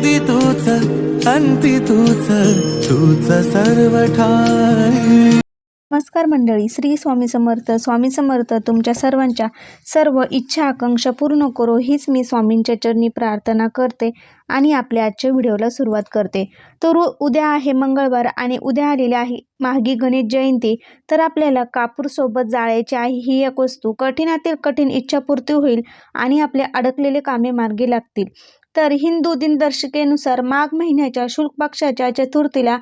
आधी तूच अंती तूच तूच सर्व ठाई नमस्कार मंडळी श्री स्वामी समर्थ. स्वामी समर्थ तुमच्या सर्वांच्या सर्व इच्छा आकांक्षा पूर्ण करो. हीच मी स्वामींच्या चरणी प्रार्थना करते आणि आपल्या आजच्या व्हिडिओला सुरुवात करते. तर उद्या आहे मंगळवार आणि उद्या आलेली आहे मागी गणेश जयंती. तर आपल्याला कापूरसोबत जाळायची आहे ही एक वस्तू. कठीणातील कठीण इच्छापूर्ती होईल आणि आपले अडकलेले कामे मार्गी लागतील. तर हिंदू दिनदर्शिकेनुसार माघ महिन्याच्या शुल्क पक्षाच्या चतुर्थीला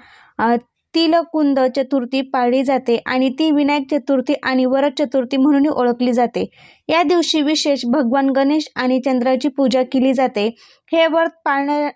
तिलकुंद चतुर्थी पाळली जाते आणि ती विनायक चतुर्थी आणि वरद चतुर्थी म्हणूनही ओळखली जाते. या दिवशी विशेष भगवान गणेश आणि चंद्राची पूजा केली जाते. हे व्रत पाळण्या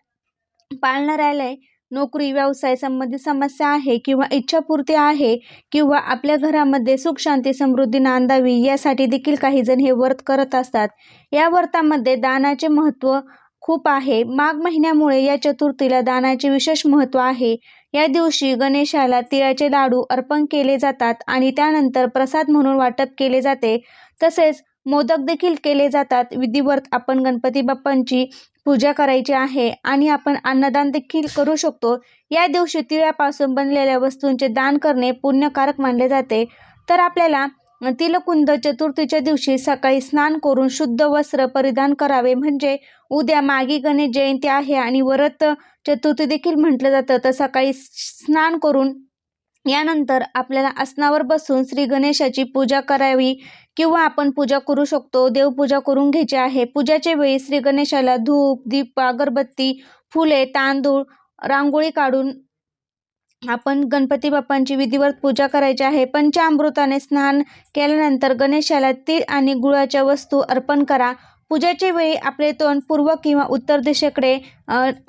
पाळणाऱ्याला नोकरी व्यवसाय संबंधित समस्या आहे किंवा इच्छापूर्ती आहे किंवा आपल्या घरामध्ये सुख शांती समृद्धी नांदावी यासाठी देखील काही जण हे व्रत करत असतात. या व्रतामध्ये दानाचे महत्त्व खूप आहे. माघ महिन्यामुळे या चतुर्थीला दानाचे विशेष महत्त्व आहे. या दिवशी गणेशाला तिळाचे लाडू अर्पण केले जातात आणि त्यानंतर प्रसाद म्हणून वाटप केले जाते. तसेच मोदक देखील केले जातात. विधिवत आपण गणपती बाप्पांची पूजा करायची आहे आणि आपण अन्नदान देखील करू शकतो. या दिवशी तिळापासून बनलेल्या वस्तूंचे दान करणे पुण्यकारक मानले जाते. तर आपल्याला तिलकुंद चतुर्थीच्या दिवशी सकाळी स्नान करून शुद्ध वस्त्र परिधान करावे. म्हणजे उद्या मागी गणेश जयंती आहे आणि वरत चतुर्थी देखील म्हटलं जातं. तर सकाळी स्नान करून यानंतर आपल्याला आसनावर बसून श्री गणेशाची पूजा करावी किंवा आपण पूजा करू शकतो. देवपूजा करून घ्यायची आहे. पूजाच्या वेळी श्री गणेशाला धूप दीप अगरबत्ती फुले तांदूळ रांगोळी काढून आपण गणपती बाप्पांची विधिवत पूजा करायची आहे पंचामृताने स्नान केल्यानंतर गणेशाला तीळ आणि गुळाच्या वस्तू अर्पण करा. पूजेच्या वेळी आपले तोंड पूर्व किंवा उत्तर दिशेकडे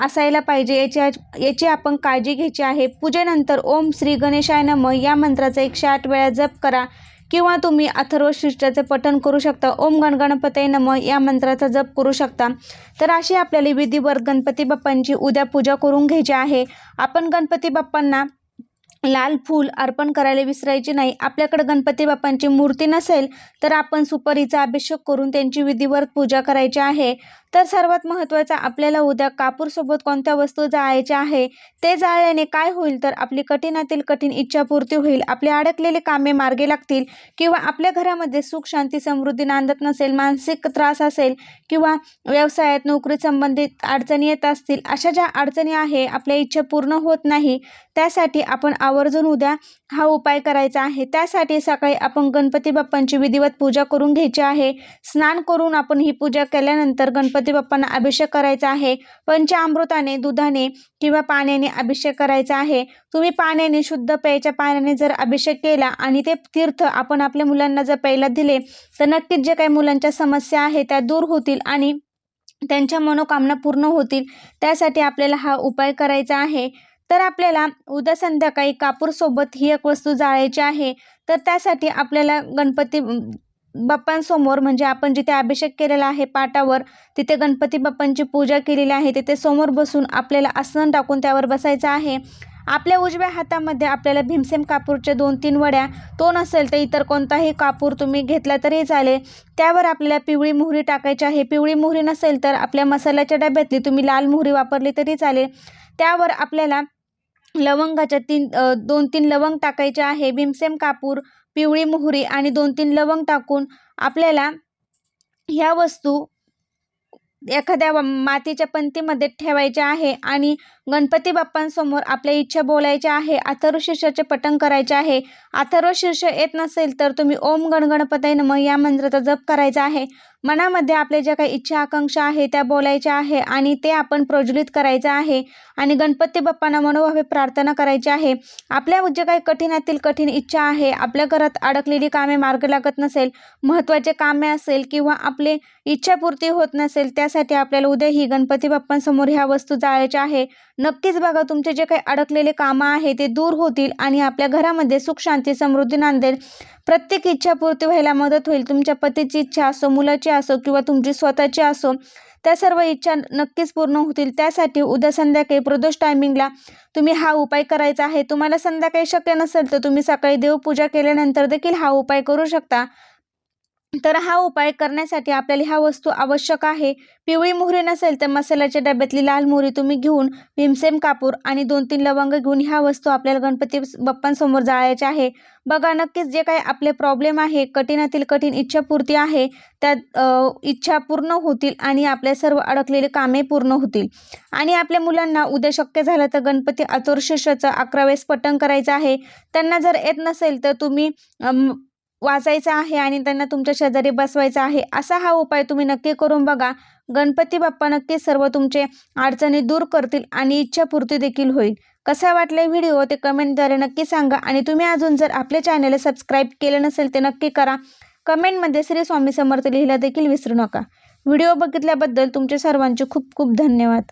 असायला पाहिजे याची याची आपण काळजी घ्यायची आहे. पूजेनंतर ओम श्री गणेशाय नम या मंत्राचा एकशे आठ वेळा जप करा. किंवा तुम्ही अथर्व पठण करू शकता. ओम गणगणपतये नम या मंत्राचा जप करू शकता. तर अशी आपल्याला विधिवर गणपती बाप्पांची उद्या पूजा करून घ्यायची आहे. आपण गणपती बाप्पांना लाल फूल अर्पण करायला विसरायचे नाही. आपल्याकडे गणपती बाप्पांची मूर्ती नसेल तर आपण सुपारीचा अभिषेक करून त्यांची विधिवत पूजा करायची आहे. तर सर्वात महत्त्वाचं आपल्याला उद्या कापूरसोबत कोणत्या वस्तू जाळायच्या आहे ते जाळल्याने काय होईल? तर आपली कठीणातील कठीण इच्छापूर्ती होईल. आपली अडकलेली कामे मार्गे लागतील किंवा आपल्या घरामध्ये सुख शांती समृद्धी नांदत नसेल मानसिक त्रास असेल किंवा व्यवसायात नोकरी संबंधित अडचणी येत असतील अशा ज्या अडचणी आहे आपल्या इच्छा पूर्ण होत नाही त्यासाठी आपण आवर्जून उद्या हा उपाय करायचा आहे. त्यासाठी सकाळी आपण गणपती बाप्पांची विधिवत पूजा करून घ्यायची आहे. स्नान करून आपण ही पूजा केल्यानंतर गणपती बाप्पांना अभिषेक करायचा आहे. पंचामृताने दुधाने किंवा पाण्याने अभिषेक करायचा आहे. तुम्ही पाण्याने शुद्ध प्यायच्या पाण्याने जर अभिषेक केला आणि ते तीर्थ आपण आपल्या मुलांना जर प्यायला दिले तर नक्कीच जे काही मुलांच्या समस्या आहे त्या दूर होतील आणि त्यांच्या मनोकामना पूर्ण होतील. त्यासाठी आपल्याला हा उपाय करायचा आहे. तर आपल्याला उद्या संध्याकाळी कापूरसोबत ही एक वस्तू जाळायची आहे. तर त्यासाठी आपल्याला गणपती बाप्पांसमोर म्हणजे आपण जिथे अभिषेक केलेला आहे पाटावर तिथे गणपती बाप्पांची पूजा केलेली आहे तिथे समोर बसून आपल्याला आसन टाकून त्यावर बसायचं आहे. आपल्या उजव्या हातामध्ये आपल्याला भीमसेम कापूरच्या दोन तीन वड्या तो नसेल तर इतर कोणताही कापूर तुम्ही घेतला तरी चालेल. त्यावर आपल्याला पिवळी मोहरी टाकायची आहे. पिवळी मोहरी नसेल तर आपल्या मसाल्याच्या डब्यातली तुम्ही लाल मोहरी वापरली तरी चालेल. त्यावर आपल्याला लवंगाच्या तीन दोन तीन लवंग टाकायचे आहे. भीमसेम कापूर पिवळी मोहरी आणि दोन तीन लवंग टाकून आपल्याला ह्या वस्तू एखाद्या व- मातीच्या पंतीमध्ये ठेवायच्या आहे आणि गणपती बाप्पांसमोर आपल्या इच्छा बोलायच्या आहे अथर्व शीर्षाचे पठण करायचे आहे. अथर्व शीर्ष येत नसेल तर तुम्ही ओम गणगणपतय नम या मंत्राचा जप करायचा आहे. मनामध्ये आपल्या ज्या काही इच्छा आकांक्षा आहे त्या बोलायच्या आहे आणि ते आपण प्रज्वलित करायचं आहे आणि गणपती बाप्पांना मनोभावे प्रार्थना करायची आहे. आपल्या जे काही कठीणातील कठीण इच्छा आहे आपल्या घरात अडकलेली कामे मार्ग लागत नसेल महत्त्वाचे कामे असेल किंवा आपले इच्छापूर्ती होत नसेल त्यासाठी आपल्याला उद्याही गणपती बाप्पांसमोर ह्या वस्तू जाळायच्या आहे. नक्कीच बघा तुमचे जे काही अडकलेले कामं आहे ते दूर होतील आणि आपल्या घरामध्ये सुख शांती समृद्धी नांदेल प्रत्येक इच्छापूर्ती व्हायला मदत होईल. तुमच्या पतीची इच्छा असो मुलाची असो किंवा तुमची स्वतःची असो त्या सर्व इच्छा नक्कीच पूर्ण होतील. त्यासाठी उद्या संध्याकाळी प्रदोष टायमिंगला तुम्ही हा उपाय करायचा आहे. तुम्हाला संध्याकाळी शक्य नसेल तर तुम्ही सकाळी देवपूजा केल्यानंतर देखील हा उपाय करू शकता. तर हा उपाय करण्यासाठी आपल्याला ह्या वस्तू आवश्यक आहे. पिवळी मोहरी नसेल तर मसाल्याच्या डब्यातली लाल मोहरी तुम्ही घेऊन भीमसेम कापूर आणि दोन तीन लवंग घेऊन ह्या वस्तू आपल्याला गणपती बाप्पांसमोर जाळायच्या आहे. बघा नक्कीच जे काही आपले प्रॉब्लेम आहे कठीणातील कठीण इच्छापूर्ती आहे त्यात इच्छा पूर्ण होतील आणि आपल्या सर्व अडकलेले कामे पूर्ण होतील. आणि आपल्या मुलांना उद्या शक्य झालं तर गणपती अथर्वशीर्षाचं अकरा वेळेस पठण करायचं आहे. त्यांना जर येत नसेल तर तुम्ही वाचायचा आहे आणि त्यांना तुमच्या शेजारी बसवायचा आहे असा हा उपाय तुम्ही नक्की करून बघा. गणपती बाप्पा नक्कीच सर्व तुमचे अडचणी दूर करतील आणि इच्छापूर्ती देखील होईल. कसा वाटला व्हिडिओ ते कमेंटद्वारे नक्की सांगा आणि तुम्ही अजून जर आपल्या चॅनलला सबस्क्राईब केलं नसेल ते नक्की करा. कमेंटमध्ये श्री स्वामी समर्थ लिहिला देखील विसरू नका. व्हिडिओ बघितल्याबद्दल तुमचे सर्वांचे खूप खूप धन्यवाद.